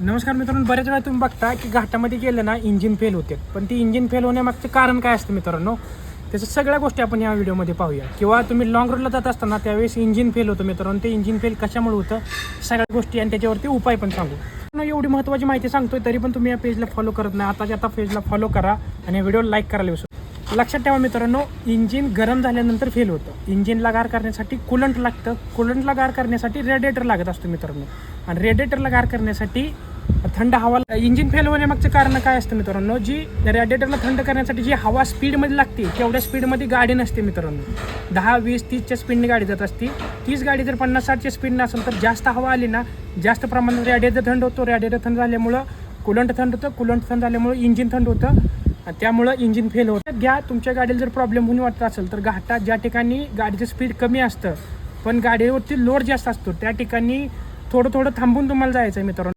नमस्कार मित्रांनो बऱ्याच वेळा तुम्ही बघता की घाटामध्ये गेलं ना इंजिन फेल होते. पण ती इंजिन फेल होण्यामागचं कारण काय असतं मित्रांनो? त्याच्या सगळ्या गोष्टी आपण या व्हिडिओमध्ये पाहूया. किंवा तुम्ही लॉंग रूटला जात असताना त्यावेळेस इंजिन फेल होतं मित्रांनो. ते इंजिन फेल कशामुळे होतं? सगळ्या गोष्टी आणि त्याच्यावरती उपाय पण सांगू. एवढी महत्त्वाची माहिती सांगतोय तरी पण तुम्ही या पेजला फॉलो करत नाही. आताच्या आता पेजला फॉलो करा आणि व्हिडिओ लाईक करायला विसरू लक्षात ठेवा मित्रांनो इंजिन गरम झाल्यानंतर फेल होतं. इंजिनला गार करण्यासाठी कुलंट लागतं. कुलंटला गार करण्यासाठी रेडिएटर लागत असतो मित्रांनो. आणि रेडिएटरला गार करण्यासाठी थंड हवा इंजिन फेल होण्यामागचं कारण काय असतं मित्रांनो? जी रेडिएटरला थंड करण्यासाठी जी हवा स्पीडमध्ये लागते तेवढ्या स्पीडमध्ये गाडी नसते मित्रांनो. दहा वीस तीसच्या स्पीडने गाडी जात असते. तीच गाडी जर पन्नास साठच्या स्पीडने असेल तर जास्त हवा आली ना जास्त प्रमाणात रेडिएटर थंड होतो. रेडिएटर थंड झाल्यामुळं कुलंट थंड होतं. कुलंट थंड झाल्यामुळं इंजिन थंड होतं. त्यामुळं इंजिन फेल होतं. घ्या तुमच्या गाडीला जर प्रॉब्लेम होऊन वाटत असेल तर घाटात ज्या ठिकाणी गाडीचं स्पीड कमी असतं पण गाडीवरती लोड जास्त असतो त्या ठिकाणी थोडं थोडं थांबून तुम्हाला जायचं आहे मित्रांनो.